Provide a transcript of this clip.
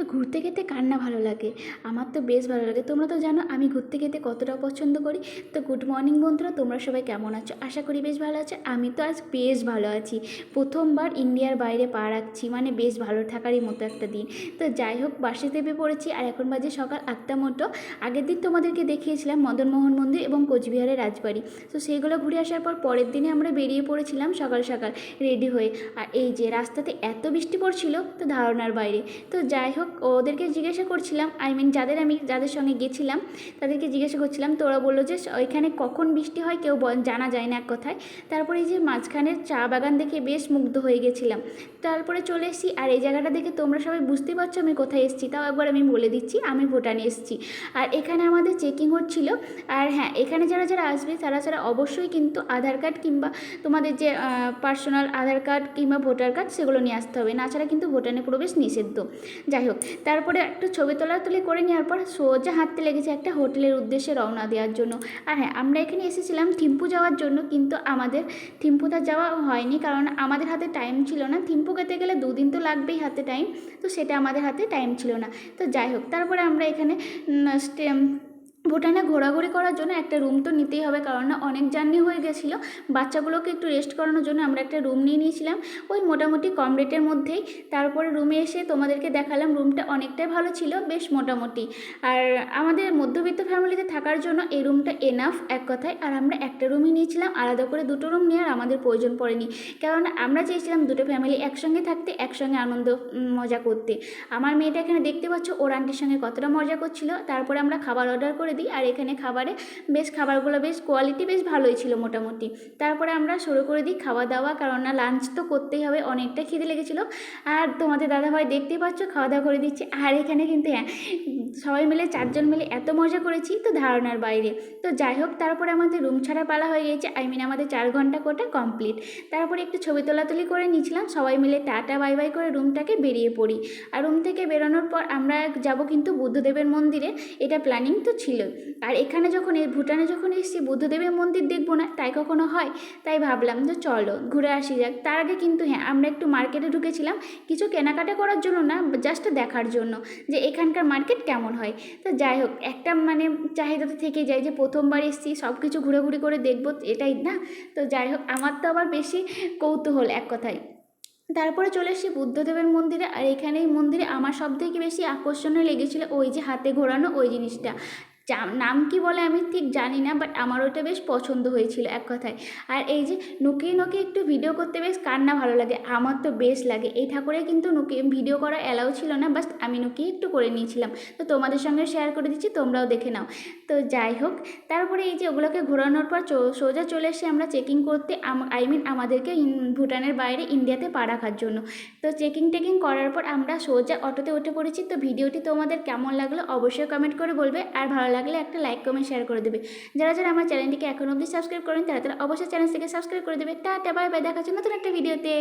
তো ঘুরতে খেতে কার না ভালো লাগে? আমার তো বেশ ভালো লাগে। তোমরা তো জানো আমি ঘুরতে খেতে কতটা পছন্দ করি। তো গুড মর্নিং বন্ধুরা, তোমরা সবাই কেমন আছো? আশা করি বেশ ভালো আছো। আমি তো আজ বেশ ভালো আছি। প্রথমবার ইন্ডিয়ার বাইরে পা রাখছি মানে বেশ ভালো থাকারই মতো একটা দিন। তো যাই হোক, বাসে দেবে পড়েছি, আর এখন বাজে সকাল আটটা মতো। আগের দিন তোমাদেরকে দেখিয়েছিলাম মদনমোহন মন্দির এবং কোচবিহারের রাজবাড়ি। তো সেইগুলো ঘুরে আসার পর পরের দিনে আমরা বেরিয়ে পড়েছিলাম সকাল সকাল রেডি হয়ে। আর এই যে রাস্তাতে এত বৃষ্টি পড়ছিল, তো ধারণার বাইরে। তো যাই হোক ওদেরকে জিজ্ঞাসা করছিলাম আই মিন যাদের আমি, যাদের সঙ্গে গেছিলাম, তাদেরকে জিজ্ঞাসা করছিলাম, তো ওরা বলল যে, ওইখানে কখন বৃষ্টি হয়? কেউ জানা যায় না এক কথায়। তারপরে এই যে মাঝখানের চা বাগান দেখে বেশ মুগ্ধ হয়ে গেছিলাম। তারপরে চলে এসেছি, আর এই জায়গাটা দেখে তোমরা সবাই বুঝতেই পারছ আমি কোথায় এসেছি, তাও একবার আমি বলে দিচ্ছি, আমি ভুটানে এসেছি। আর এখানে আমাদের চেকিং হচ্ছিল, আর হ্যাঁ এখানে যারা যারা আসবে, তারা যারা অবশ্যই কিন্তু আধার কার্ড কিংবা তোমাদের যে পার্সোনাল আধার কার্ড কিংবা ভোটার কার্ড সেগুলো নিয়ে আসতে হবে নাছাড়া কিন্তু ভুটানে প্রবেশ নিষিদ্ধ। যাই হোক তারপরে একটু ছবি তোলাতুলি করে নেওয়ার পর সোজা হাঁটতে লেগেছে একটা হোটেলের উদ্দেশ্যে রওনা দেওয়ার জন্য। আর হ্যাঁ আমরা এখানে এসেছিলাম থিম্পু যাওয়ার জন্য, কিন্তু আমাদের থিম্পুতা যাওয়া হয়নি, কারণ আমাদের হাতে টাইম ছিল না। থিম্পু গেতে গেলে দুদিন তো লাগবেই হাতে টাইম তো সেটা আমাদের হাতে টাইম ছিল না। তো যাই হোক, তারপরে আমরা এখানে ভুটানে ঘোরাঘুরি করার জন্য একটা রুম তো নিতেই হবে কারণ না অনেক জার্নি হয়ে গেছিল। বাচ্চাগুলোকে একটু রেস্ট করানোর জন্য আমরা একটা রুম নিয়ে নিয়েছিলাম। ওই মোটামুটি কম রেটের মধ্যেই। তারপরে রুমে এসে তোমাদেরকে দেখালাম রুমটা অনেকটাই ভালো ছিল, বেশ মোটামুটি। আর আমাদের মধ্যবিত্ত ফ্যামিলিতে থাকার জন্য এই রুমটা এনাফ এক কথায়। আর আমরা একটা রুমই নিয়েছিলাম, আলাদা করে দুটো রুম নেওয়ার আমাদের প্রয়োজন পড়েনি। কারণ আমরা চেয়েছিলাম দুটো ফ্যামিলি একসঙ্গে থাকতে, একসঙ্গে আনন্দ মজা করতে। আমার মেয়েটা এখানে দেখতে পাচ্ছ, ওর আন্টির সঙ্গে কতটা মজা করছিল। তারপরে আমরা খাবার অর্ডার করে দিই আর এখানে খাবারে বেশ খাবারগুলো বেশ কোয়ালিটি বেশ ভালোই ছিল মোটামুটি। তারপরে আমরা শুরু করে দিই খাওয়া দাওয়া কারণ না লাঞ্চ তো করতেই হবে, অনেকটা খিদে লেগেছিলো। আর তোমাদের দাদাভাই দেখতেই পাচ্ছ খাওয়া দাওয়া করে দিচ্ছে। আর এখানে কিন্তু হ্যাঁ সবাই মিলে চারজন মিলে এত মজা করেছি তো ধারণার বাইরে। তো যাই হোক, তারপরে আমাদের রুম ছাড়া পালা হয়ে গেছে আই মিন আমাদের চার ঘণ্টা কোটা কমপ্লিট তারপরে একটু ছবি তোলাতুলি করে নিয়েছিলাম। সবাই মিলে টাটা বাই বাই করে রুমটাকে বেরিয়ে পড়ি। আর রুম থেকে বেরোনোর পর আমরা যাব কিন্তু বুদ্ধদেবের মন্দিরে। এটা প্ল্যানিং তো ছিল। আর এখানে যখন এই ভুটানে যখন এসেছি, বুদ্ধদেবের মন্দির দেখব না, তাই কখনো হয়? তাই ভাবলাম যে চলো, ঘুরে আসি যাক। তার আগে কিন্তু হ্যাঁ আমরা একটু মার্কেটে ঢুকেছিলাম, কিছু কেনাকাটা করার জন্য না জাস্ট দেখার জন্য যে এখানকার মার্কেট কেমন হয়। তো যাই হোক, একটা মানে চাহিদা তো থেকে যায় যে প্রথমবার এসেছি সব কিছু ঘুরে করে দেখব, এটাই না। তো যাই হোক, আমার তো আবার বেশি কৌতূহল এক কথায়। তারপরে চলে এসেছি বুদ্ধদেবের মন্দিরে, আর এখানে এই মন্দিরে আমার সব থেকে বেশি আকর্ষণীয় লেগেছিলো ওই যে হাতে ঘোরানো ওই জিনিসটা। নাম কি বলে আমি ঠিক জানি না বাট আমার ওটা বেশ পছন্দ হয়েছিল এক কথায়। আর এই যে নুকিয়ে নুকিয়ে একটু ভিডিও করতে বেশ কার না ভালো লাগে? আমার তো বেশ লাগে। এই ঠাকুরে কিন্তু নুকিয়ে ভিডিও করা অ্যালাউ ছিল না বাস আমি নুকিয়ে একটু করে নিয়েছিলাম। তো তোমাদের সঙ্গে শেয়ার করে দিচ্ছি, তোমরাও দেখে নাও। তো যাই হোক, তারপরে এই যে ওগুলোকে ঘোরানোর পর সোজা চলে এসে আমরা চেকিং করতে আই মিন আমাদেরকে ভুটানের বাইরে ইন্ডিয়াতে পা রাখার জন্য। তো চেকিং টেকিং করার পর আমরা সোজা অটোতে উঠে পড়েছি। তো ভিডিওটি তোমাদের কেমন লাগল অবশ্যই কমেন্ট করে বলবে। আর ভালো লাগলে একটা লাইক কমেন্ট শেয়ার করে দেবে। যারা যারা আমার চ্যানেলটিকে এখন অবধি সাবস্ক্রাইব করেন, তারা তারা অবশ্যই চ্যানেলটিকে সাবস্ক্রাইব করে দেবে। টাটা বাই বাই দেখাচ্ছে নতুন একটা ভিডিওতে